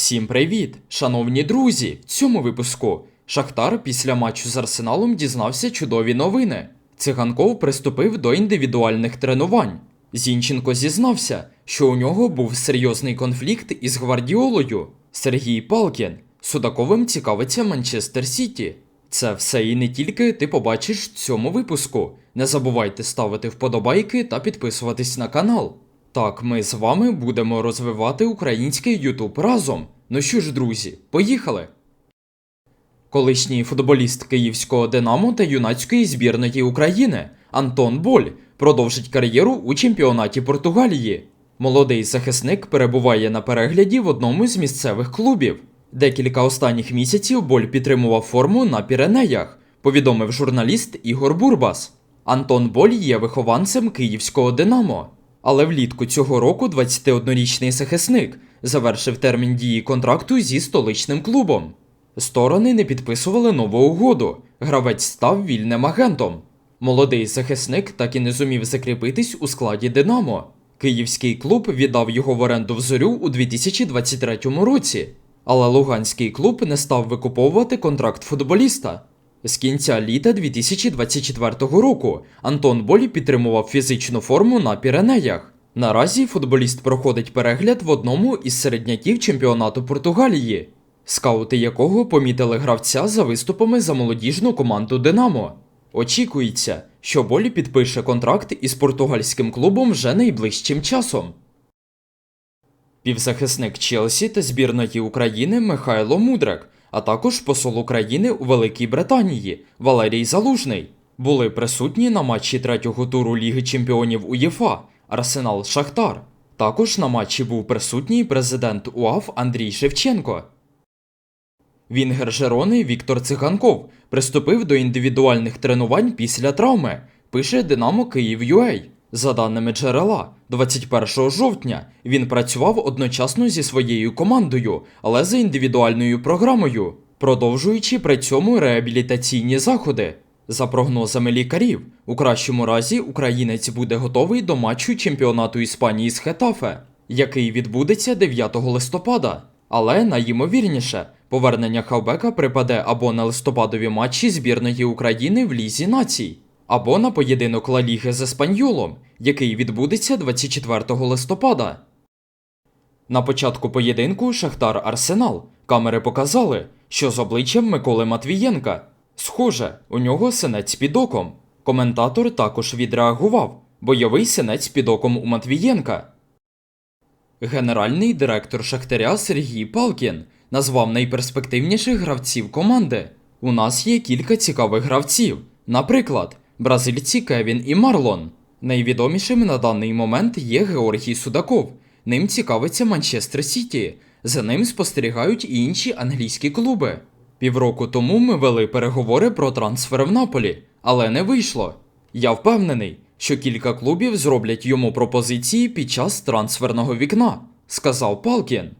Всім привіт, шановні друзі! В цьому випуску Шахтар після матчу з Арсеналом дізнався чудові новини. Циганков приступив до індивідуальних тренувань. Зінченко зізнався, що у нього був серйозний конфлікт із гвардіолою. Сергій Палкін Судаковим цікавиться Манчестер Сіті. Це все і не тільки ти побачиш в цьому випуску. Не забувайте ставити вподобайки та підписуватись на канал. Так, ми з вами будемо розвивати український YouTube разом. Ну що ж, друзі, поїхали! Колишній футболіст київського Динамо та юнацької збірної України Антон Боль продовжить кар'єру у чемпіонаті Португалії. Молодий захисник перебуває на перегляді в одному з місцевих клубів. Декілька останніх місяців Боль підтримував форму на Піренеях, повідомив журналіст Ігор Бурбас. Антон Боль є вихованцем київського Динамо. Але влітку цього року 21-річний захисник завершив термін дії контракту зі столичним клубом. Сторони не підписували нову угоду. Гравець став вільним агентом. Молодий захисник так і не зумів закріпитись у складі Динамо. Київський клуб віддав його в оренду в зорю у 2023 році, але Луганський клуб не став викуповувати контракт футболіста. З кінця літа 2024 року Антон Болі підтримував фізичну форму на Піренеях. Наразі футболіст проходить перегляд в одному із середняків чемпіонату Португалії, скаути якого помітили гравця за виступами за молодіжну команду Динамо. Очікується, що Болі підпише контракт із португальським клубом вже найближчим часом. Півзахисник Челсі та збірної України Михайло Мудрик, а також посол України у Великій Британії Валерій Залужний були присутні на матчі третього туру Ліги Чемпіонів УЄФА Арсенал Шахтар. Також на матчі був присутній президент УАФ Андрій Шевченко. Вінгер Жерони Віктор Циганков приступив до індивідуальних тренувань після травми, пише Динамо Київ.UA. За даними джерела, 21 жовтня він працював одночасно зі своєю командою, але за індивідуальною програмою, продовжуючи при цьому реабілітаційні заходи. За прогнозами лікарів, у кращому разі українець буде готовий до матчу чемпіонату Іспанії з Хетафе, який відбудеться 9 листопада. Але найімовірніше, повернення хавбека припаде або на листопадові матчі збірної України в Лізі націй, або на поєдинок Ла Ліги з Еспаньолом, який відбудеться 24 листопада. На початку поєдинку Шахтар Арсенал камери показали, що з обличчям Миколи Матвієнка. Схоже, у нього синець під оком. Коментатор також відреагував бойовий синець під оком у Матвієнка. Генеральний директор Шахтаря Сергій Палкін назвав найперспективніших гравців команди. У нас є кілька цікавих гравців, наприклад, бразильці Кевін і Марлон. Найвідомішим на даний момент є Георгій Судаков. Ним цікавиться Манчестер Сіті. За ним спостерігають і інші англійські клуби. Півроку тому ми вели переговори про трансфер в Наполі, але не вийшло. Я впевнений, що кілька клубів зроблять йому пропозиції під час трансферного вікна, сказав Палкін.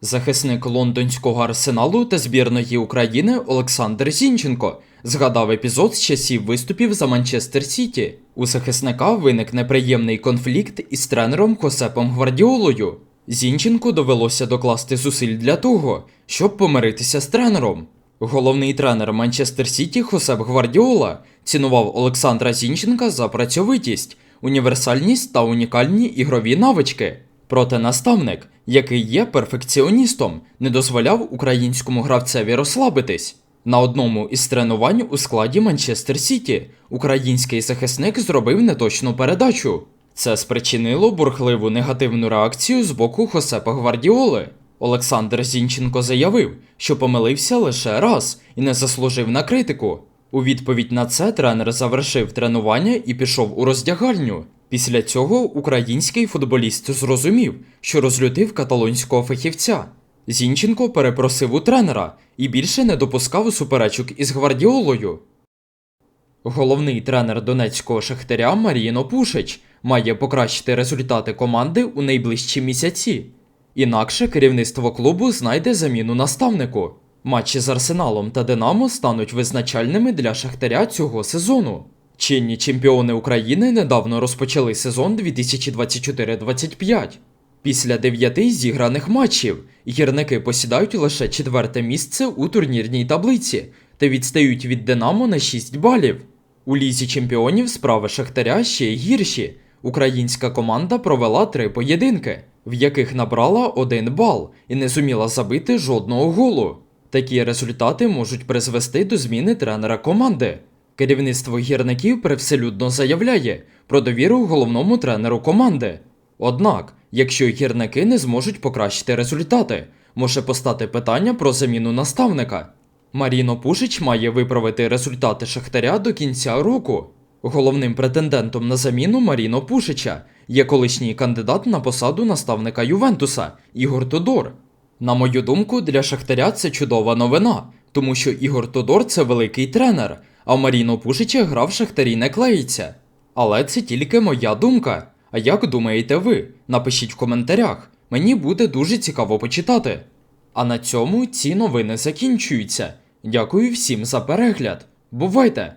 Захисник лондонського арсеналу та збірної України Олександр Зінченко згадав епізод з часів виступів за Манчестер Сіті. У захисника виник неприємний конфлікт із тренером Хосепом Гвардіолою. Зінченку довелося докласти зусиль для того, щоб помиритися з тренером. Головний тренер Манчестер Сіті Хосеп Гвардіола цінував Олександра Зінченка за працьовитість, універсальність та унікальні ігрові навички. Проте наставник, який є перфекціоністом, не дозволяв українському гравцеві розслабитись. На одному із тренувань у складі Манчестер Сіті український захисник зробив неточну передачу. Це спричинило бурхливу негативну реакцію з боку Хосепа Гвардіоли. Олександр Зінченко заявив, що помилився лише раз і не заслужив на критику. У відповідь на це тренер завершив тренування і пішов у роздягальню. Після цього український футболіст зрозумів, що розлютив каталонського фахівця. Зінченко перепросив у тренера і більше не допускав суперечок із гвардіолою. Головний тренер донецького шахтаря Маріїно Пушич має покращити результати команди у найближчі місяці. Інакше керівництво клубу знайде заміну наставнику. Матчі з Арсеналом та Динамо стануть визначальними для Шахтаря цього сезону. Чинні чемпіони України недавно розпочали сезон 2024-25. Після дев'яти зіграних матчів гірники посідають лише четверте місце у турнірній таблиці та відстають від Динамо на 6 балів. У лізі чемпіонів справи Шахтаря ще гірші. Українська команда провела три поєдинки, в яких набрала один бал і не зуміла забити жодного голу. Такі результати можуть призвести до зміни тренера команди. Керівництво гірників привселюдно заявляє про довіру головному тренеру команди. Однак, якщо гірники не зможуть покращити результати, може постати питання про заміну наставника. Маріно Пушич має виправити результати Шахтаря до кінця року. Головним претендентом на заміну Маріно Пушича є колишній кандидат на посаду наставника Ювентуса Ігор Тодор. На мою думку, для Шахтаря це чудова новина, тому що Ігор Тодор це великий тренер, а Маріно Пушича гра в Шахтарі не клеїться. Але це тільки моя думка. А як думаєте ви? Напишіть в коментарях. Мені буде дуже цікаво почитати. А на цьому ці новини закінчуються. Дякую всім за перегляд. Бувайте!